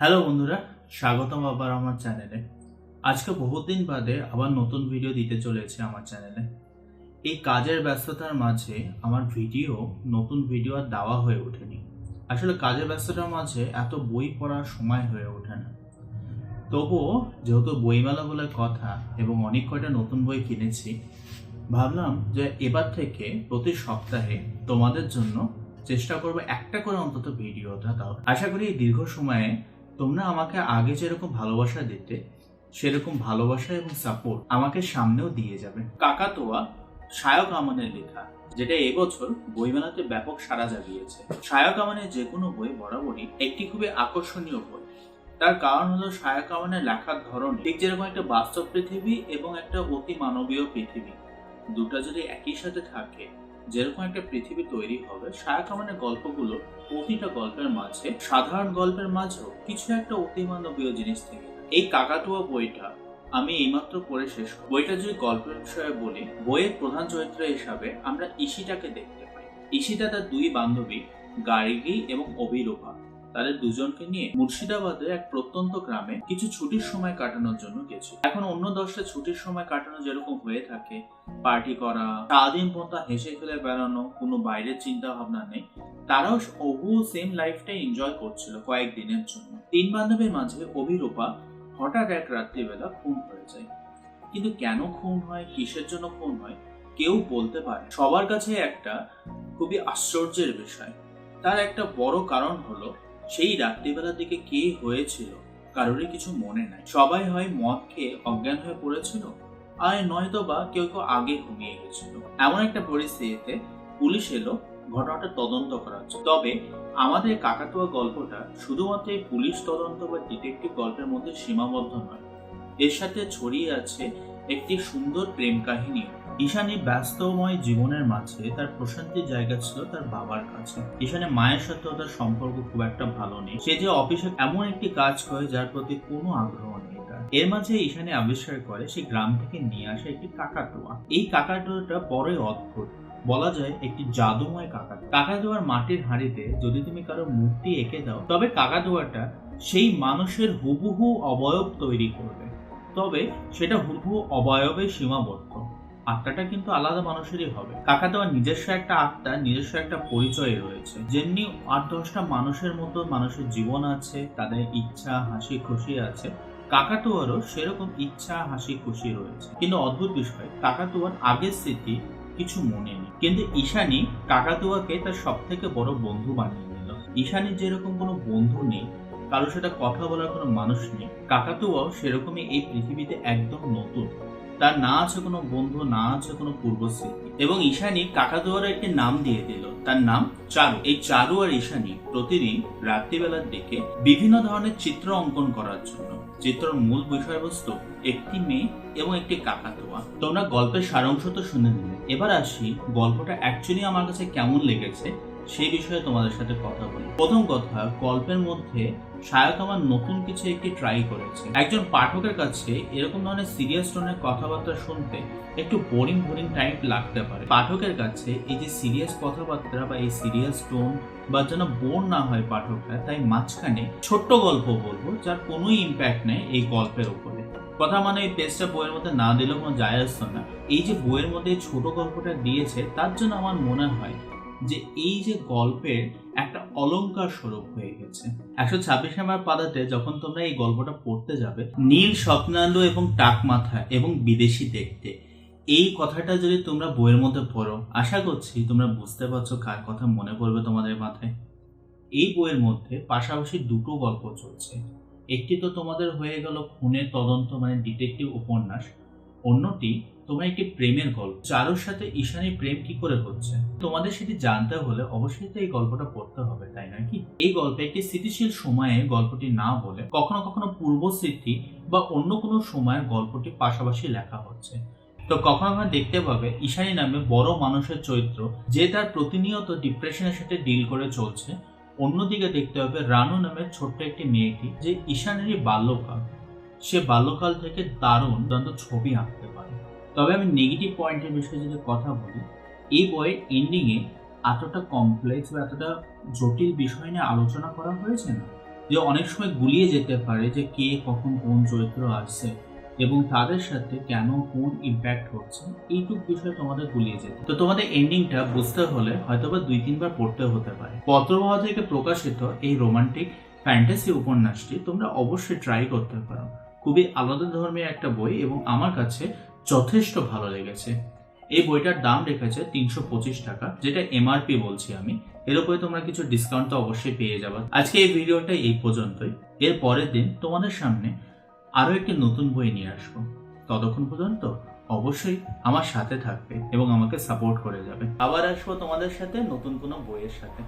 Hello বন্ধুরা, স্বাগতম আবার আমার চ্যানেলে। আজকে বহুদিন বাদে আবার নতুন ভিডিও দিতে চলেছে আমার চ্যানেলে। এই কাজের ব্যস্ততার মাঝে আমার ভিডিও নতুন ভিডিও আর দেওয়া হয়ে ওঠেনি। আসলে কাজের ব্যস্ততার মাঝে এত বই পড়ার সময় হয়ে ওঠে না। তবুও যেহেতু বইমেলা বলে কথা এবং অনেক কয়টা নতুন বই কিনেছি, ভাবলাম যে এবার থেকে প্রতি সপ্তাহে তোমাদের জন্য চেষ্টা করব একটা করে অন্তত ভিডিওটা দাও আশা করি দীর্ঘ সময়ে তোমরা আমাকে আগে যেরকম ভালোবাসা দিতে, সেরকম ভালোবাসা এবং সাপোর্ট আমাকে সামনেও দিয়ে যাবে। কাকাতোয়া সায়ক আমানের লেখা, যেটা এবছর বইমেলাতে ব্যাপক সাড়া জাগিয়েছে। সায়ক আমানের যে কোনো বই বরাবরই একটি খুবই আকর্ষণীয় বই। তার কারণ হলো সায়ক আমানের লেখার ধরন ঠিক যেরকম একটা বাস্তব পৃথিবী এবং একটা অতি মানবীয় পৃথিবী। দুটা যদি একই সাথে থাকে যেরকম একটা পৃথিবী তৈরি হবে সায়ক আমানের গল্পগুলো প্রতিটা গল্পের মাঝে, সাধারণ গল্পের মাঝেও কিছু একটা অতিমানবীয় জিনিস থেকে এই কাকাতুয়া বইটা আমি এইমাত্র পড়ে শেষ বইটা যদি গল্পের বিষয়ে বলি, বইয়ের প্রধান চরিত্র হিসাবে আমরা ইশিটাকে দেখতে পাই। ইশিতা তার দুই বান্ধবী, গার্গি এবং অভিরূপা তাদের দুজনকে নিয়ে মুর্শিদাবাদের এক প্রত্যন্ত গ্রামে কিছু ছুটির সময় কাটানোর জন্য গেছে এখন অন্য দশটা ছুটির সময় কাটানো যেরকম হয়ে থাকে, পার্টি করা, সারাদিন পর্যন্ত হেসে খেলে বেড়ানো, কোনো বাইরের চিন্তা ভাবনা নেই, তারাও অবু সেম লাইফটাই এনজয় করছিল কয়েকদিনের জন্য। তিন বান্ধবীর মাঝে অভিরূপা হঠাৎ এক রাত্রিবেলা খুন হয়ে যায়। কিন্তু কেন খুন হয়, কিসের জন্য খুন হয়, কেউ বলতে পারে সবার কাছে একটা খুবই আশ্চর্যের বিষয়। তার একটা বড় কারণ হলো সেই রাত্রিবেলার দিকে কে হয়েছিল? কারোরই কিছু মনে নাই। সবাই হয় মদ খেয়ে অজ্ঞান হয়ে পড়েছিল? আর নয়তো বা, কেউ কেউ আগে ঘুমিয়ে গেছিল। এমন একটা পরিস্থিতিতে পুলিশ এলো, ঘটনাটা তদন্ত করা জন্য তবে আমাদের কাকাতুয়া গল্পটা শুধুমাত্র এই পুলিশ তদন্ত বা ডিটেকটিভ গল্পের মধ্যে সীমাবদ্ধ নয়। এর সাথে ছড়িয়ে আছে একটি সুন্দর প্রেম কাহিনী ঈশানী ব্যস্তময় জীবনের মাঝে তার প্রশান্তির জায়গা ছিল তার বাবার কাছে। ঈশানী মায়ের সাথেও তার সম্পর্ক খুব একটা ভালো নেই। সে যে অফিসে এমন একটি কাজ করে যার প্রতি কোনো আগ্রহ নেই এর মাঝে ঈশানী আবিষ্কার করে সে গ্রাম থেকে নিয়ে আসে একটি কাকাতুয়া এই কাকাতুয়াটা বড়ই অদ্ভুত। বলা যায় একটি জাদুময় কাকা কাকাতুয়ার মাটির হাঁড়িতে যদি তুমি কারও মূর্তি এঁকে দাও, তবে কাকাতুয়াটা সেই মানুষের হুবহু অবয়ব তৈরি করবে। তবে সেটা হুবহু অবয়বে সীমাবদ্ধ। আত্মাটা কিন্তু আলাদা মানুষেরই হবে। কাকাতুয়ার নিজস্ব একটা আত্মা, নিজস্ব একটা পরিচয় রয়েছে। যেমনি আট দশটা মানুষের মতো মানুষের জীবন আছে, তাদের ইচ্ছা, হাসি, খুশি আছে কাকাতুয়ারও সেরকম ইচ্ছা, হাসি, খুশি রয়েছে। কিন্তু অদ্ভুত বিষয় কাকাতুয়ার আগের স্মৃতি কিছু মনে নেই। কিন্তু ঈশানী কাকাতুয়াকে তার সব থেকে বড় বন্ধু বানিয়ে নিল। ঈশানীর যেরকম কোনো বন্ধু নেই, কারোর সাথে কথা বলার কোনো মানুষ নেই কাকাতুয়াও সেরকমই এই পৃথিবীতে একদম নতুন। তার না আছে কোনো বন্ধু, না আছে কোনো পূর্বস্মৃতি এবং ঈশানী কাকাতুয়ার একটি নাম দিয়ে দিল। তার নাম চারু। এই চারু আর ঈশানী প্রতিদিন রাত্রিবেলার দিকে বিভিন্ন ধরনের চিত্র অঙ্কন করার জন্য। চিত্রের মূল বিষয়বস্তু একটি মেয়ে এবং একটি কাকাতুয়া। তোমরা গল্পের সারাংশ তো শুনে নিলে। এবার আসি গল্পটা অ্যাকচুয়ালি আমার কাছে কেমন লেগেছে সেই বিষয়ে তোমাদের সাথে কথা বলি। প্রথম কথা, গল্পের মধ্যে শায়ক আমার নতুন কিছু একটি ট্রাই করেছে। একজন পাঠকের কাছে এরকম ধরনের সিরিয়াস টোনের কথাবার্তা শুনতে একটু বোরিং বোরিং টাইপ লাগতে পারে। পাঠকের কাছে এই যে সিরিয়াস কথাবার্তা বা এই সিরিয়াস টোন বা যেন বোর না হয় পাঠকরা, তাই মাঝখানে ছোট্ট গল্প বলব যার কোনো ইম্প্যাক্ট নেই এই গল্পের উপরে। কথা মানে এই পেজটা বইয়ের মধ্যে না দিলেও কোনো যায় আসতো না। এই যে বইয়ের মধ্যে ছোট গল্পটা দিয়েছে, তার জন্য আমার মনে হয় যে এই যে গল্পের একটা অলঙ্কার স্বরূপ হয়ে গেছে। একশো ছাব্বিশ নাম্বার পাতাতে যখন তোমরা এই গল্পটা পড়তে যাবে, নীল স্বপ্নালু এবং টাক মাথা এবং বিদেশি দেখতে, এই কথাটা যদি তোমরা বইয়ের মধ্যে পড়ো, আশা করছি তোমরা বুঝতে পারছ কার কথা মনে পড়বে তোমাদের মাথায়। এই বইয়ের মধ্যে পাশাপাশি দুটো গল্প চলছে। একটি তো তোমাদের হয়ে গেল খুনের তদন্ত মানে ডিটেকটিভ উপন্যাস অন্যটি তোমার একটি প্রেমের গল্প। চারুর সাথে ঈশানীর প্রেম কি করে হচ্ছে? তোমাদের সেটি জানতে হলে অবশ্যই তো এই গল্পটা পড়তে হবে, তাই না কি? এই গল্পে একটি স্থিতিশীল সময়ে গল্পটি না বলে কখনো কখনো পূর্ব স্মৃতি বা অন্য কোনো সময়ের গল্পটি পাশাপাশি লেখা হচ্ছে। তো কখনো কখনো দেখতে পাবে ঈশানী নামে বড় মানুষের চরিত্র যে তার প্রতিনিয়ত ডিপ্রেশনের সাথে ডিল করে চলছে। অন্যদিকে দেখতে হবে রানু নামের ছোট্ট একটি মেয়েটি যে ঈশানেরই বাল্যকাল। সে বাল্যকাল থেকে দারুণ দারুণ ছবি আঁকতে পারে। তবে আমি নেগেটিভ পয়েন্টের বিষয়ে যদি কথা বলি, এই বইয়ের এন্ডিংয়ে এতটা কমপ্লেক্স বা এতটা জটিল বিষয় নিয়ে আলোচনা করা হয়েছে না? যে অনেক সময় গুলিয়ে যেতে পারে যে কে কখন কোন চরিত্র আসছে এবং তাদের সাথে কেন কোন ইম্প্যাক্ট হচ্ছে, এইটুক বিষয় তোমাদের গুলিয়ে যেতে। তো তোমাদের এন্ডিংটা বুঝতে হলে হয়তোবা দুই তিনবার পড়তে হতে পারে। পত্রবাহ থেকে প্রকাশিত এই রোমান্টিক ফ্যান্টাসি উপন্যাসটি তোমরা অবশ্যই ট্রাই করতে পারো। খুবই আলাদা ধর্মীয় একটা বই এবং আমার কাছে যথেষ্ট ভালো লেগেছে। এই বইটার দাম রেখেছে তিনশো পঁচিশ টাকা, যেটা এমআরপি বলছি আমি। এর উপরে তোমরা কিছু ডিসকাউন্ট তো অবশ্যই পেয়ে যাবে। আজকে এই ভিডিওটা এই পর্যন্তই। এর পরের দিন তোমাদের সামনে আরও একটি নতুন বই নিয়ে আসব। ততক্ষণ পর্যন্ত অবশ্যই আমার সাথে থাকবে এবং আমাকে সাপোর্ট করে যাবে। আবার আসব তোমাদের সাথে নতুন কোনো বইয়ের সাথে।